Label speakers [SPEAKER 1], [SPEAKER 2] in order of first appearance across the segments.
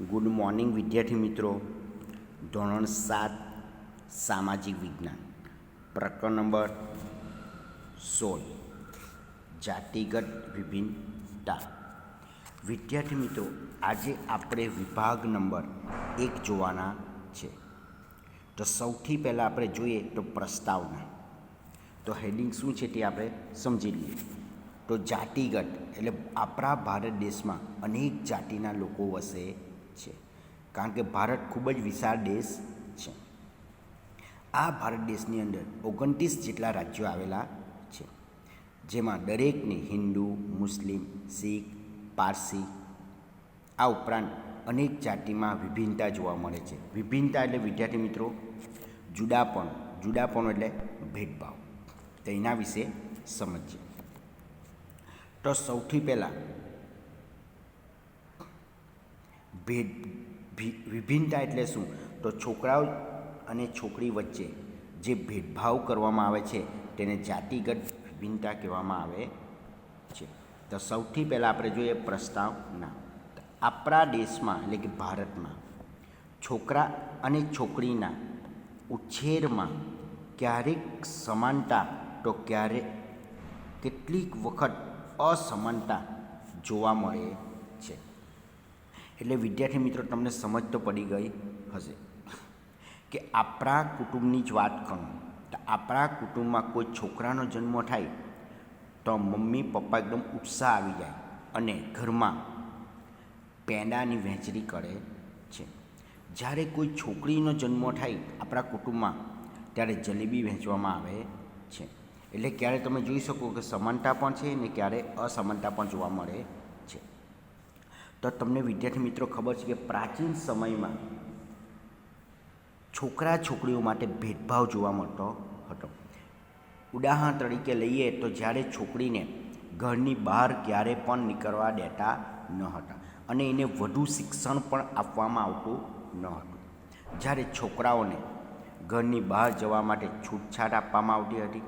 [SPEAKER 1] Good morning, વિદ્યાર્થી મિત્રો. ધોરણ સાત, સામાજિક વિજ્ઞાન. પ્રકરણ નંબર સોળ. જાતિગત વિભિન્નતા. વિદ્યાર્થી મિત્રો, આજે આપણે વિભાગ નંબર એક જોવાના છે. તો સૌથી પહેલાં આપણે જોઈએ તો પ્રસ્તાવના. તો હેડિંગ શું છે તે આપણે સમજી લઈએ. તો જાતિગત એટલે આપણા ભારત દેશમાં અનેક જાતિના લોકો વસે છે. કારણ કે ભારત ખૂબ જ વિશાળ દેશ છે. આ ભારત દેશની અંદર ઓગણત્રીસ જેટલા રાજ્યો આવેલા છે. જેમાં દરેકને હિન્દુ, મુસ્લિમ, શીખ, પારસી આ ઉપરાંત અનેક જાતિમાં વિભિન્નતા જોવા મળે છે. વિભિન્નતા એટલે, વિદ્યાર્થી મિત્રો, જુદાપણ. જુદાપણ એટલે ભેદભાવ. તો એના વિશે સમજીએ. તો સૌથી પહેલાં ભેદ વિભિન્નતા એટલે શું? તો છોકરાઓ અને છોકરી વચ્ચે જે ભેદભાવ કરવામાં આવે છે, તેને જાતિગત વિભિન્નતા કહેવામાં આવે છે. તો સૌથી પહેલાં આપણે જોઈએ પ્રસ્તાવના. આપણા દેશમાં, એટલે કે ભારતમાં, છોકરા અને છોકરીના ઉછેરમાં ક્યારેક સમાનતા, તો ક્યારેક કેટલીક વખત અસમાનતા જોવા મળે એટલે વિદ્યાર્થી મિત્રો, તમને સમજ તો પડી ગઈ હશે કે આપણા કુટુંબની જ વાત કરું. તો આપણા કુટુંબમાં કોઈ છોકરાનો જન્મ થાય તો મમ્મી, પપ્પા એકદમ ઉત્સાહ આવી જાય અને ઘરમાં પેંડાની વહેંચણી કરે છે. જ્યારે કોઈ છોકરીનો જન્મ થાય આપણા કુટુંબમાં, ત્યારે જલેબી વહેંચવામાં આવે છે. એટલે ક્યારે તમે જોઈ શકો કે સમાનતા પણ છે ને ક્યારે અસમાનતા પણ જોવા મળે તો તમને વિદ્યાર્થી મિત્રો ખબર છે કે પ્રાચીન સમયમાં છોકરા છોકરીઓ માટે ભેદભાવ જોવા મળતો હતો. ઉદાહરણ તરીકે લઈએ તો જ્યારે છોકરીને ઘરની બહાર ક્યારે પણ નીકળવા દેતા ન હતા અને એને વધુ શિક્ષણ પણ આપવામાં આવતું ન હતું. જ્યારે છોકરાઓને ઘરની બહાર જવા માટે છૂટછાટ આપવામાં આવતી હતી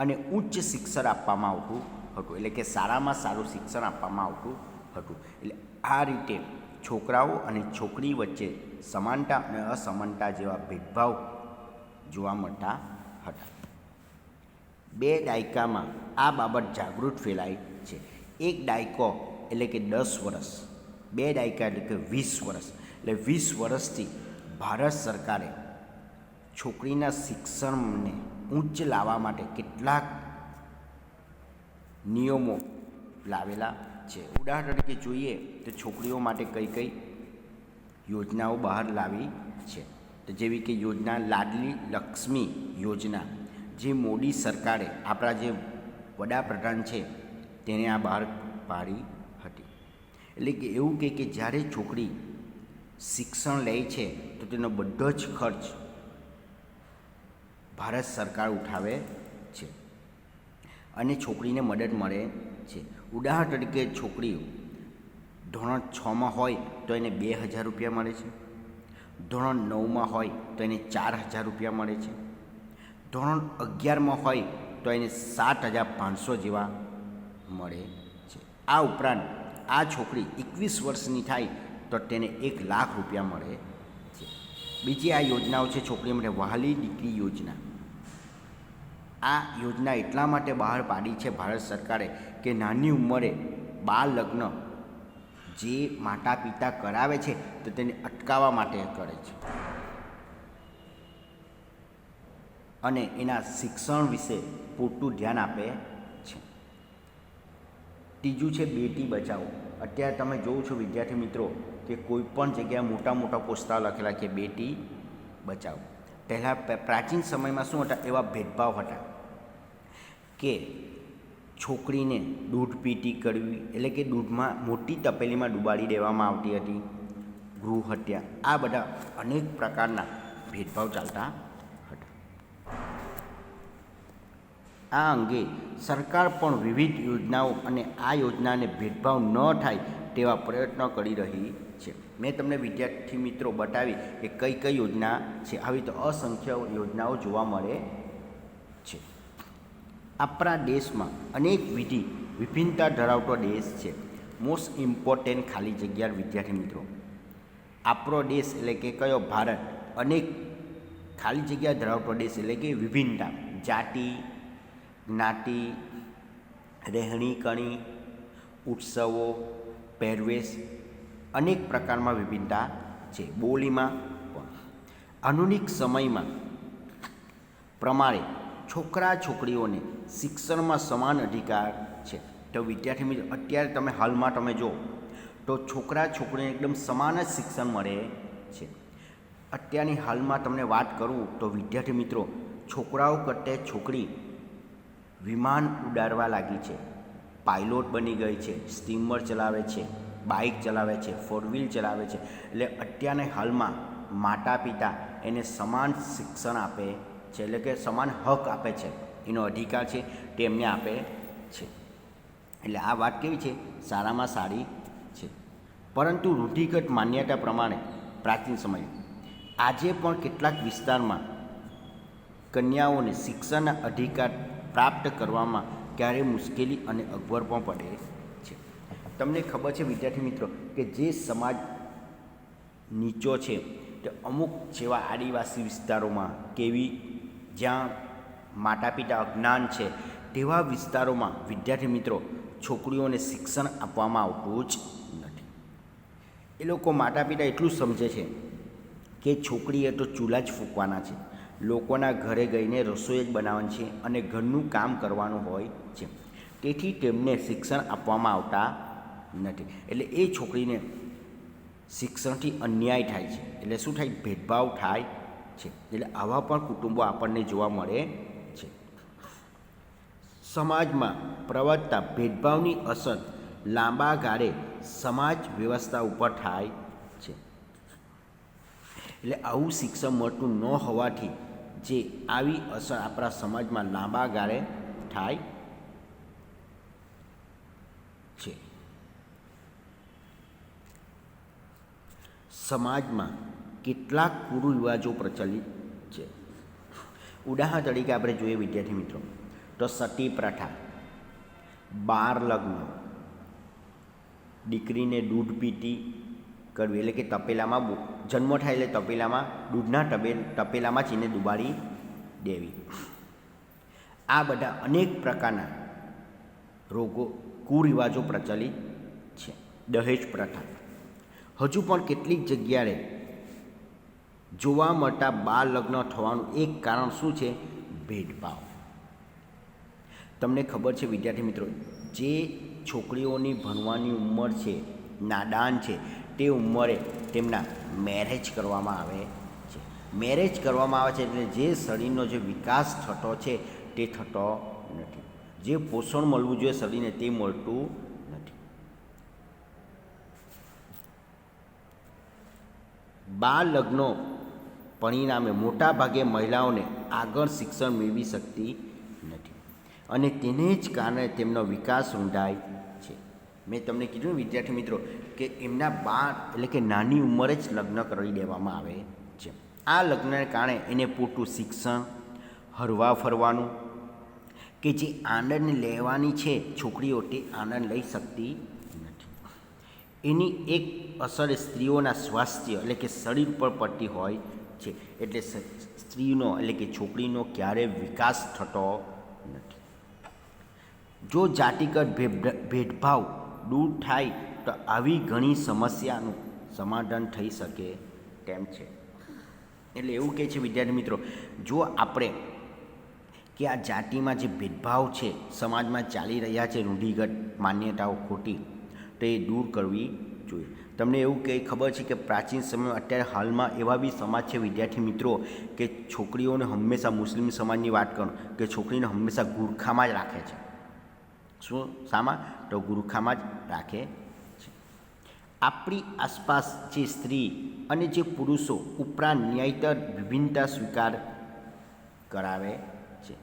[SPEAKER 1] અને ઉચ્ચ શિક્ષણ આપવામાં આવતું હતું, એટલે કે સારામાં સારું શિક્ષણ આપવામાં આવતું હતું. એટલે આ રીતે છોકરાઓ અને છોકરી વચ્ચે સમાનતા અને અસમાનતા જેવા ભેદભાવ જોવા મળતા હતા. બે દાયકામાં આ બાબત જાગૃત ફેલાઈ છે. એક દાયકો એટલે કે દસ વર્ષ, બે દાયકા એટલે કે વીસ વર્ષ. એટલે વીસ વર્ષથી ભારત સરકારે છોકરીના શિક્ષણને ઉચ્ચ લાવવા માટે કેટલાક નિયમો લાવેલા છે. ઉદાહરણ તરીકે જોઈએ તો છોકરીઓ માટે કઈ કઈ યોજનાઓ બહાર લાવી છે. તો જેવી કે યોજના લાડલી લક્ષ્મી યોજના, જે મોદી સરકારે આપણા જે વડાપ્રધાન છે તેને આ બહાર પાડી હતી. એટલે કે એવું કહે કે જ્યારે છોકરી શિક્ષણ લે છે તો તેનો બધો જ ખર્ચ ભારત સરકાર ઉઠાવે છે. અને છોકરીને મદદ મળે છે. ઉદાહરણ તરીકે છોકરીઓ, ધોરણ છમાં હોય તો એને બે હજાર રૂપિયા મળે છે. ધોરણ નવમાં હોય તો એને ચાર હજાર રૂપિયા મળે છે. ધોરણ અગિયારમાં હોય તો એને સાત હજાર પાંચસો જેવા મળે છે. આ ઉપરાંત આ છોકરી એકવીસ વર્ષની થાય તો તેને એક લાખ રૂપિયા મળે છે. બીજી આ યોજનાઓ છે છોકરી માટે વહાલી દીકરી યોજના. આ યોજના એટલા માટે બહાર પાડી છે ભારત સરકારે કે નાની ઉંમરે બાળ લગ્ન જે માતા પિતા કરાવે છે તો તેને અટકાવવા માટે કરે છે. અને એના શિક્ષણ વિશે પૂરતું ધ્યાન આપે છે. ત્રીજું છે બેટી બચાવો. અત્યારે તમે જોવો છો વિદ્યાર્થી મિત્રો કે કોઈ પણ જગ્યાએ મોટા મોટા પોસ્ટર લખેલા કે બેટી બચાવો. પહેલાં પ્રાચીન સમયમાં શું હતા? એવા ભેદભાવ હતા. કે છોકરીને દૂધ પીટી કરવી, એટલે કે દૂધમાં મોટી તપેલીમાં ડૂબાડી દેવામાં આવતી હતી, ગૃહ હત્યા, આ બધા અનેક પ્રકારના ભેદભાવ ચાલતા હતા. આ અંગે સરકાર પણ વિવિધ યોજનાઓ અને આ યોજનાને ભેદભાવ ન થાય તેવા પ્રયત્નો કરી રહી છે. મેં તમને વિદ્યાર્થી મિત્રો બતાવી કે કઈ કઈ યોજના છે. આવી તો અસંખ્ય યોજનાઓ જોવા મળે છે. આપણા દેશમાં અનેક વિધિ, વિભિન્નતા ધરાવતો દેશ છે. મોસ્ટ ઇમ્પોર્ટન્ટ ખાલી જગ્યા વિદ્યાર્થી મિત્રો. આપણો દેશ એટલે કે કયો? ભારત. અનેક ખાલી જગ્યા ધરાવતો દેશ એટલે કે વિભિન્નતા. જાતિ, જ્ઞાતિ, રહેણી કણી, ઉત્સવો, પહેરવેશ અનેક પ્રકારમાં વિભિન્નતા છે. બોલીમાં પણ. આધુનિક સમયમાં પ્રમાણે છોકરા છોકરીઓને શિક્ષણમાં સમાન અધિકાર છે. તો વિદ્યાર્થી મિત્રો, અત્યારે તમે હાલમાં તમે જો તો છોકરા છોકરીને એકદમ સમાન જ શિક્ષણ મળે છે. અત્યારની હાલમાં તમને વાત કરું, તો વિદ્યાર્થી મિત્રો, છોકરાઓ કરતે છોકરી વિમાન ઉડાડવા લાગી છે. પાયલોટ બની ગઈ છે, સ્ટીમર ચલાવે છે, બાઇક ચલાવે છે, ફોર વ્હીલ ચલાવે છે. એટલે અત્યારને હાલમાં માતા પિતા એને સમાન શિક્ષણ આપે છે, એટલે કે સમાન હક આપે છે, એનો અધિકાર છે તે એમને આપે છે. એટલે આ વાત કેવી છે? સારામાં સારી છે. પરંતુ રૂઢિગત માન્યતા પ્રમાણે પ્રાચીન સમય આજે પણ કેટલાક વિસ્તારમાં કન્યાઓને શિક્ષણના અધિકાર પ્રાપ્ત કરવામાં ક્યારેય મુશ્કેલી અને અગવડ પણ પડે છે. તમને ખબર છે વિદ્યાર્થી મિત્રો, કે જે સમાજ નીચો છે, તે અમુક જેવા આદિવાસી વિસ્તારોમાં કેવી જ્યાં માતા પિતા અજ્ઞાન છે, તેવા વિસ્તારોમાં વિદ્યાર્થી મિત્રો છોકરીઓને શિક્ષણ આપવામાં આવતું જ નથી. એ લોકો માતા પિતા એટલું સમજે છે કે છોકરીએ તો ચૂલા જ ફૂંકવાના છે. લોકોના ઘરે ગઈને રસોઈ જ બનાવવાની છે અને ઘરનું કામ કરવાનું હોય છે. તેથી તેમને શિક્ષણ આપવામાં આવતા નથી. એટલે એ છોકરીને શિક્ષણથી અન્યાય થાય છે. એટલે શું થાય? ભેદભાવ થાય છે. એટલે આવા પણ કુટુંબો આપણને જોવા મળે છે. સમાજમાં પ્રવર્તતા ભેદભાવની અસર લાંબા ગાળે સમાજ વ્યવસ્થા ઉપર થાય છે. એટલે આવું શિક્ષણ મળતું ન હોવાથી જે આવી અસર આપણા સમાજમાં લાંબા ગાળે થાય છે. સમાજમાં કેટલાક કુરિવાજો પ્રચલિત છે. ઉદાહરણ તરીકે આપણે જોઈએ વિદ્યાર્થી મિત્રો, તો સતી પ્રથા, બાર લગ્ન, દીકરીને દૂધ પીતી કરવી, એટલે કે તપેલામાં જન્મ થાય એટલે તપેલામાં, દૂધના ટબે, તપેલામાં ચીને ડુબાડી દેવી. આ બધા અનેક પ્રકારના રોગો, કુરિવાજો પ્રચલિત છે. દહેજ પ્રથા. હજુ પણ કેટલીક જગ્યાએ જોવા મળતા બાળ લગ્ન થવાનું એક કારણ શું છે? ભેદભાવ. તમને ખબર છે વિદ્યાર્થી મિત્રો, જે છોકરીઓની ભણવાની ઉંમર છે, નાદાન છે, તે ઉંમરે તેમના મેરેજ કરવામાં આવે છે. મેરેજ કરવામાં આવે છે એટલે જે શરીરનો જે વિકાસ થતો છે, તે થતો નથી. જે પોષણ મળવું જોઈએ શરીરને, તે મળતું નથી. બાળ લગ્નો પરિણામે મોટા ભાગે મહિલાઓને આગળ શિક્ષણ મેળવી શકતી નથી. અને તેને જ કારણે તેમનો વિકાસ ઊંડાય છે. મેં તમને કીધું વિદ્યાર્થી મિત્રો, કે એમના બાળ, એટલે કે નાની ઉંમરે જ લગ્ન કરી દેવામાં આવે છે. આ લગ્નને કારણે એને પૂરતું શિક્ષણ, હરવા ફરવાનું, કે જે આનંદ લેવાની છે, છોકરીઓ તે આનંદ લઈ શકતી નથી. એની એક અસર સ્ત્રીઓના સ્વાસ્થ્ય, એટલે કે શરીર પર પડતી હોય છે. એટલે સ્ત્રીનો એટલે કે છોકરીનો ક્યારેય વિકાસ થતો નથી. જો જાતિગત ભેદ- ભેદભાવ દૂર થાય તો આવી ઘણી સમસ્યાનું સમાધાન થઈ શકે તેમ છે. એટલે એવું કહે છે વિદ્યાર્થી મિત્રો, જો આપણે કે આ જાતિમાં જે ભેદભાવ છે, સમાજમાં ચાલી રહ્યા છે રૂઢિગત માન્યતાઓ ખોટી, તો એ દૂર કરવી જોઈએ. તમને એવું કંઈ ખબર છે કે પ્રાચીન સમયમાં અત્યારે હાલમાં એવા બી સમાજ છે, વિદ્યાર્થી મિત્રો, કે છોકરીઓને હંમેશા મુસ્લિમ સમાજની વાત કરું, કે છોકરીને હંમેશા ગુરખામાં જ રાખે છે. શું? શામાં? તો ગુરખામાં જ રાખે છે. આપણી આસપાસ જે સ્ત્રી અને જે પુરુષો ઉપરાંત ન્યાયતર વિભિન્નતા સ્વીકાર કરાવે છે.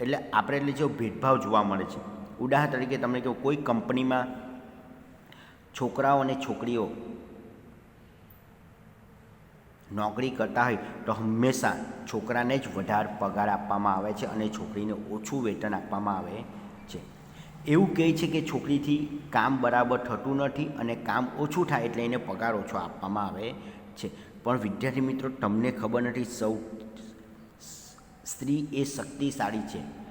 [SPEAKER 1] એટલે આપણે એટલે જો ભેદભાવ જોવા મળે છે. ઉદાહરણ તરીકે તમને કહું, કોઈ કંપનીમાં છોકરાઓ અને છોકરીઓ નોકરી કરતા હોય તો હંમેશા છોકરાને જ વધારે પગાર આપવામાં આવે છે અને છોકરીને ઓછું વેતન આપવામાં આવે છે. એવું કહે છે કે છોકરીથી કામ બરાબર થતું નથી અને કામ ઓછું થાય એટલે એને પગાર ઓછો આપવામાં આવે છે. પણ વિદ્યાર્થી મિત્રો, તમને ખબર નથી, સૌ સ્ત્રી એ શક્તિશાળી છે.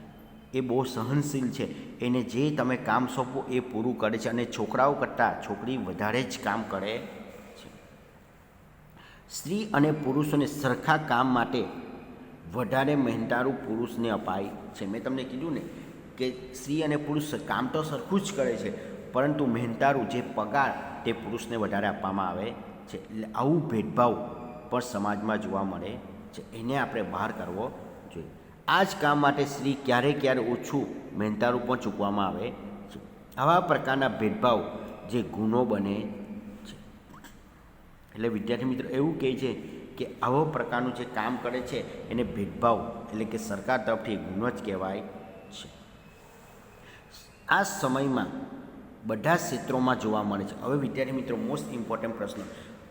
[SPEAKER 1] એ બહુ સહનશીલ છે. એને જે તમે કામ સોંપો એ પૂરું કરે છે અને છોકરાઓ કરતાં છોકરી વધારે જ કામ કરે છે. સ્ત્રી અને પુરુષોને સરખા કામ માટે વધારે મહેનતારું પુરુષને અપાય છે. મેં તમને કીધું ને કે સ્ત્રી અને પુરુષ કામ તો સરખું જ કરે છે, પરંતુ મહેનતારું જે પગાર તે પુરુષને વધારે આપવામાં આવે છે. એટલે આવું ભેદભાવ પણ સમાજમાં જોવા મળે છે. એને આપણે બહાર કરવો આ જ કામ માટે સ્ત્રી ક્યારે ક્યારે ઓછું મહેનતારું પણ ચૂકવામાં આવે છે. આવા પ્રકારના ભેદભાવ જે ગુનો બને છે. એટલે વિદ્યાર્થી મિત્રો એવું કહે છે કે આવો પ્રકારનું જે કામ કરે છે, એને ભેદભાવ એટલે કે સરકાર તરફથી ગુનો જ કહેવાય છે. આ સમયમાં બધા ક્ષેત્રોમાં જોવા મળે છે. હવે વિદ્યાર્થી મિત્રો મોસ્ટ ઇમ્પોર્ટન્ટ પ્રશ્ન.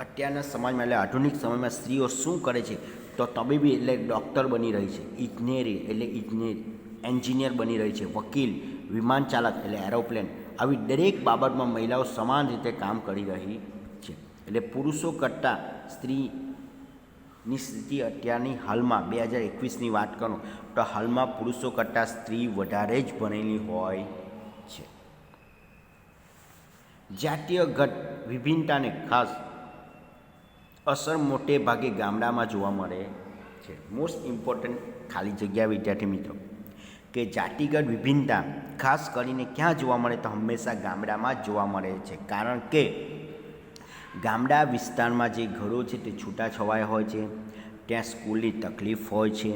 [SPEAKER 1] અત્યારના સમાજમાં એટલે આધુનિક સમયમાં સ્ત્રીઓ શું કરે છે? તો તબીબી એટલે ડૉક્ટર બની રહી છે ઇજનેરી એટલે ઇજનેર એન્જિનિયર બની રહી છે, વકીલ, વિમાન ચાલક એટલે એરોપ્લેન આવી દરેક બાબતમાં મહિલાઓ સમાન રીતે કામ કરી રહી છે. એટલે પુરુષો કરતાં સ્ત્રીની સ્થિતિ અત્યારની હાલમાં, બે હજાર એકવીસની વાત કરું, તો હાલમાં પુરુષો કરતાં સ્ત્રી વધારે જ ભણેલી હોય છે. જાતીય ઘટ, વિભિન્નતાને ખાસ અસર મોટે ભાગે ગામડામાં જોવા મળે છે. મોસ્ટ ઇમ્પોર્ટન્ટ ખાલી જગ્યા વિદ્યાર્થી મિત્રો, કે જાતિગત વિભિન્નતા ખાસ કરીને ક્યાં જોવા મળે તો હંમેશા ગામડામાં જોવા મળે છે. કારણ કે ગામડા વિસ્તારમાં જે ઘરો છે તે છૂટાછવાયા હોય છે, ત્યાં સ્કૂલની તકલીફ હોય છે,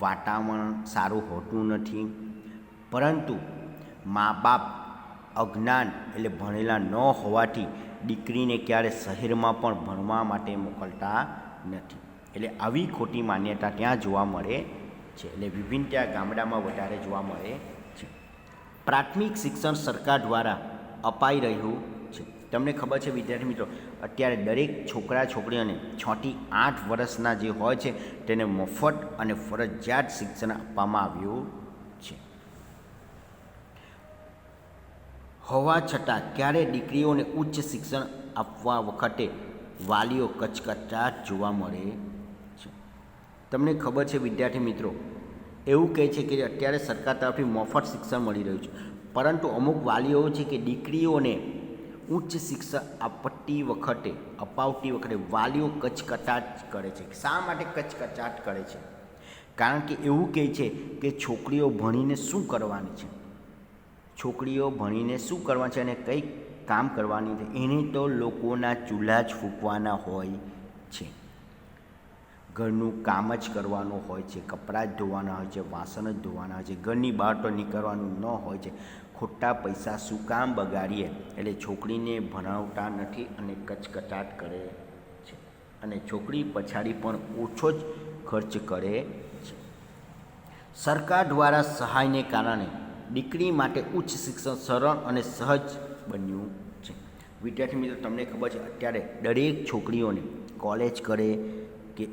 [SPEAKER 1] વાતાવરણ સારું હોતું નથી, પરંતુ મા બાપ અજ્ઞાન એટલે ભણેલા ન હોવાથી દીકરીને ક્યારે શહેરમાં પણ ભણવા માટે મોકલતા નથી. એટલે આવી ખોટી માન્યતા ત્યાં જોવા મળે છે. એટલે વિભિન્નતા ગામડામાં વધારે જોવા મળે છે. પ્રાથમિક શિક્ષણ સરકાર દ્વારા અપાઈ રહ્યું છે. તમને ખબર છે વિદ્યાર્થી મિત્રો, અત્યારે દરેક છોકરા છોકરીઓને છથી આઠ વર્ષના જે હોય છે, તેને મફત અને ફરજિયાત શિક્ષણ આપવામાં આવ્યું છે હોવા છતાં ક્યારે દીકરીઓને ઉચ્ચ શિક્ષણ આપવા વખતે વાલીઓ કચકચાટ જોવા મળે છે? તમને ખબર છે વિદ્યાર્થી મિત્રો, એવું કહે છે કે અત્યારે સરકાર તરફથી મફત શિક્ષણ મળી રહ્યું છે. પરંતુ અમુક વાલીઓ છે કે દીકરીઓને ઉચ્ચ શિક્ષણ આપતી વખતે, અપાવતી વખતે વાલીઓ કચકચાટ કરે છે. શા માટે કચકચાટ કરે છે? કારણ કે એવું કહે છે કે છોકરીઓ ભણીને શું કરવાની છે? છોકરીઓ ભણીને શું કરવા છે અને કઈ કામ કરવાની છે, એને તો લોકોના ચૂલા જ ફૂંકવાના હોય છે. ઘરનું કામ જ કરવાનું હોય છે, કપડાં જ ધોવાના હોય છે, વાસણ જ ધોવાના હોય છે, ઘરની બહાર તો નીકળવાનું ન હોય છે. ખોટા પૈસા શું કામ બગાડીએ? એટલે છોકરીને ભણાવતા નથી અને કચકચાટ કરે છે. અને છોકરી પછાડી પણ ઓછો જ ખર્ચ કરે છે. સરકાર દ્વારા સહાયને કારણે દીકરી માટે ઉચ્ચ શિક્ષણ સરળ અને સહજ બન્યું છે. વિદ્યાર્થી મિત્રો, તમને ખબર છે, અત્યારે દરેક છોકરીઓને કોલેજ કરે કે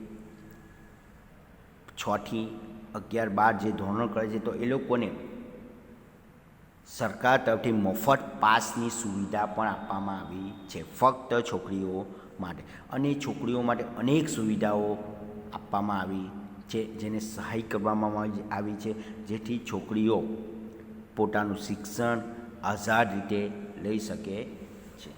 [SPEAKER 1] છથી અગિયાર બાર જે ધોરણ કરે છે, તો એ લોકોને સરકાર તરફથી મફત પાસની સુવિધા પણ આપવામાં આવી છે, ફક્ત છોકરીઓ માટે. અને છોકરીઓ માટે અનેક સુવિધાઓ આપવામાં આવી છે, જેને સહાય કરવામાં આવી છે, જેથી છોકરીઓ પોતાનું શિક્ષણ આઝાદ રીતે લઈ શકે છે.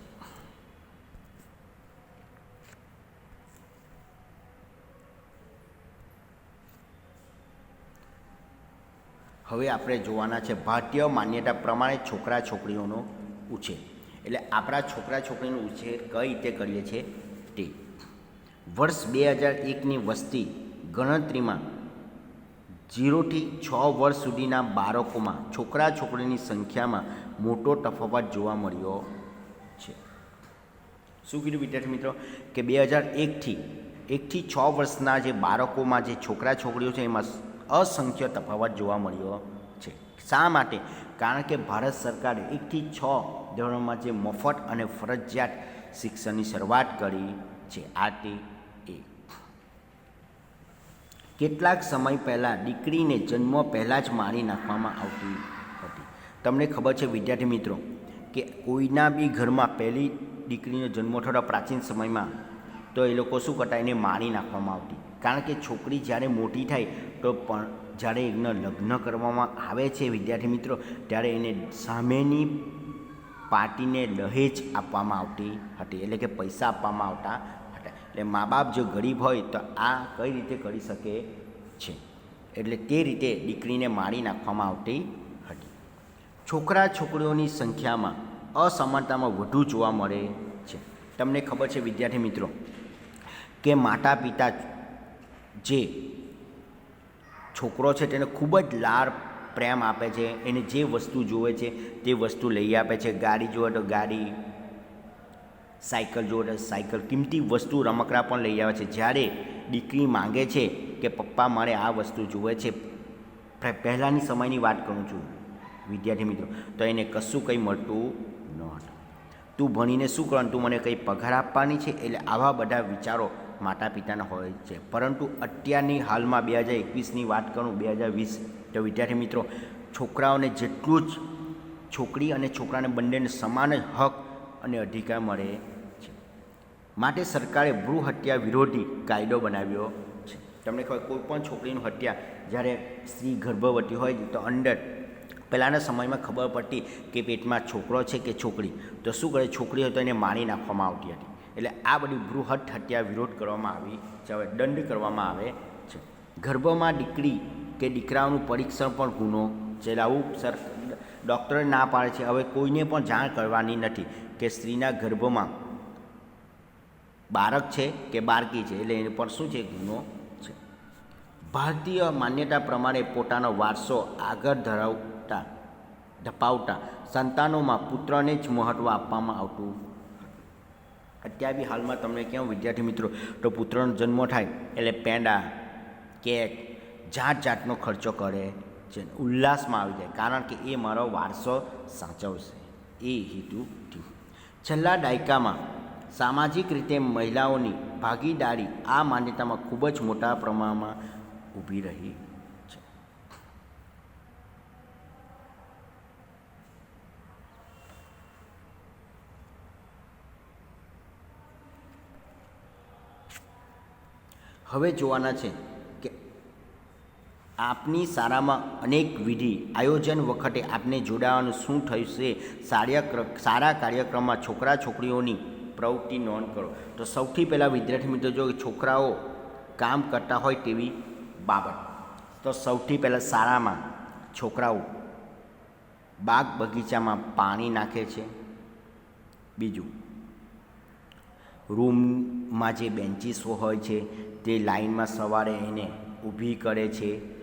[SPEAKER 1] હવે આપણે જોવાના છે ભારતીય માન્યતા પ્રમાણે છોકરા છોકરીઓનો ઉછેર. એટલે આપણા છોકરા છોકરીનો ઉછેર કઈ રીતે કરીએ છીએ તે. વર્ષ બે હજાર એકની વસ્તી ગણતરીમાં ઝીરોથી છ વર્ષ સુધીના બાળકોમાં છોકરા છોકરીની સંખ્યામાં મોટો તફાવત જોવા મળ્યો છે. શું કીધું વિદ્યાર્થી મિત્રો? કે બે હજાર એકથી એકથી છ વર્ષના જે બાળકોમાં જે છોકરા છોકરીઓ છે એમાં અસંખ્ય તફાવત જોવા મળ્યો છે. શા માટે? કારણ કે ભારત સરકારે એકથી છ ધોરણમાં જે મફત અને ફરજિયાત શિક્ષણની શરૂઆત કરી છે. આ તે કેટલાક સમય પહેલાં દીકરીને જન્મ પહેલાં જ મારી નાખવામાં આવતી હતી. તમને ખબર છે વિદ્યાર્થી મિત્રો, કે કોઈના બી ઘરમાં પહેલી દીકરીનો જન્મ થતો પ્રાચીન સમયમાં, તો એ લોકો શું કરતા, એને મારી નાખવામાં આવતી. કારણ કે છોકરી જ્યારે મોટી થાય, તો પણ જ્યારે એમને લગ્ન કરવામાં આવે છે વિદ્યાર્થી મિત્રો, ત્યારે એને સામેની પાર્ટીને દહેજ આપવામાં આવતી હતી. એટલે કે પૈસા આપવામાં આવતા એટલે મા બાપ જો ગરીબ હોય તો આ કઈ રીતે કરી શકે છે? એટલે તે રીતે દીકરીને મારી નાખવામાં આવતી હતી. છોકરા છોકરીઓની સંખ્યામાં અસમાનતામાં વધુ જોવા મળે છે. તમને ખબર છે વિદ્યાર્થી મિત્રો, કે માતા પિતા જે છોકરો છે તેને ખૂબ જ લાર પ્રેમ આપે છે. એને જે વસ્તુ જોવે છે તે વસ્તુ લઈ આપે છે. ગાડી જોવે તો ગાડી સાયકલ જોડે સાયકલ, કિંમતી વસ્તુ રમકડા પણ લઈ આવે છે. જ્યારે દીકરી માંગે છે કે પપ્પા મારે આ વસ્તુ જુએ છે પહેલાંની સમયની વાત કરું છું. વિદ્યાર્થી મિત્રો, તો એને કશું કંઈ મળતું ન હતું. તું ભણીને શું કરવાનું તું મને કંઈ પગાર આપવાની છે? એટલે આવા બધા વિચારો માતા પિતાના હોય છે. પરંતુ અત્યારની હાલમાં બે હજાર એકવીસની વાત કરું, બે હજાર વીસ, તો વિદ્યાર્થી મિત્રો, છોકરાઓને જેટલું જ છોકરી અને છોકરાને બંનેને સમાન જ હક અને અધિકાર મળે છે. માટે સરકારે ભ્રૂ હત્યા વિરોધી કાયદો બનાવ્યો છે. તમને ખબર કોઈ પણ છોકરીનું હત્યા જ્યારે સ્ત્રી ગર્ભવતી હોય તો અંડર પહેલાંના સમયમાં ખબર પડતી કે પેટમાં છોકરો છે કે છોકરી. તો શું કરે? છોકરી હોય તો એને મારી નાખવામાં આવતી હતી. એટલે આ બધી બૃહદ હત્યા વિરોધ કરવામાં આવી છે. હવે દંડ કરવામાં આવે છે. ગર્ભમાં દીકરી કે દીકરાઓનું પરીક્ષણ પણ ગુનો. છે એટલે આવું સર, ડૉક્ટરે ના પાડે છે. હવે કોઈને પણ જાણ કરવાની નથી. કે સ્ત્રીના ગર્ભમાં બાળક છે કે બાળકી છે, એટલે એને પણ શું છે, ગુનો છે. ભારતીય માન્યતા પ્રમાણે પોતાનો વારસો આગળ ધરાવતા, ધપાવતા સંતાનોમાં પુત્રને જ મહત્ત્વ આપવામાં આવતું અત્યારે બી હાલમાં તમને કેવું, વિદ્યાર્થી મિત્રો, તો પુત્રનો જન્મ થાય એટલે પેંડા, કેક જાત જાતનો ખર્ચો કરે છે ઉલ્લાસમાં આવી જાય, કારણ કે એ મારો વારસો સાચવશે. એ હેતુથી છેલ્લા દાયકામાં સામાજિક રીતે મહિલાઓની ભાગીદારી આ માન્યતામાં ખૂબ જ મોટા પ્રમાણમાં ઊભી રહી છે. હવે જોવાના છે આપની શાળામાં અનેક વિધિ આયોજન વખતે આપને જોડાવાનું શું સાર્ય સારા કાર્યક્રમમાં છોકરા છોકરીઓની પ્રવૃત્તિ નોંધ કરો. તો સૌથી પહેલાં વિદ્યાર્થી મિત્રો જો છોકરાઓ કામ કરતા હોય તેવી બાબત. તો સૌથી પહેલાં શાળામાં છોકરાઓ બાગ બગીચામાં પાણી નાખે છે. બીજું, રૂમમાં જે બેન્ચીસો હોય છે તે લાઈનમાં સવારે એને ઊભી કરે છે.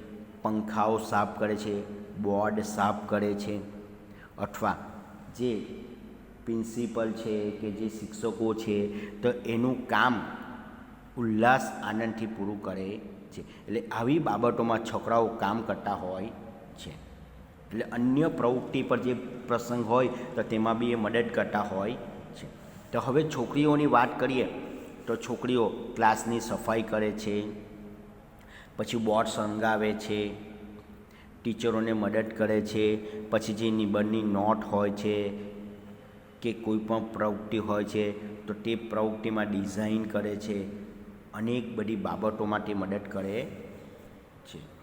[SPEAKER 1] પંખાઓ સાફ કરે છે, બોર્ડ સાફ કરે છે, અથવા જે પ્રિન્સિપલ છે કે જે શિક્ષકો છે, તો એનું કામ ઉલ્લાસ આનંદથી પૂરું કરે છે. એટલે આવી બાબતોમાં છોકરાઓ કામ કરતા હોય છે. એટલે અન્ય પ્રવૃત્તિ પર જે પ્રસંગ હોય, તો તેમાં બી એ મદદ કરતા હોય છે. તો હવે છોકરીઓની વાત કરીએ, તો છોકરીઓ ક્લાસની સફાઈ કરે છે પછી બોર્ડ સંગાવે છે, ટીચરોને મદદ કરે છે, પછી જે નિબંધની નોટ હોય છે કે કોઈ પણ પ્રવૃત્તિ હોય છે, તો તે પ્રવૃત્તિમાં ડિઝાઇન કરે છે. અનેક બધી બાબતોમાં તે મદદ કરે છે.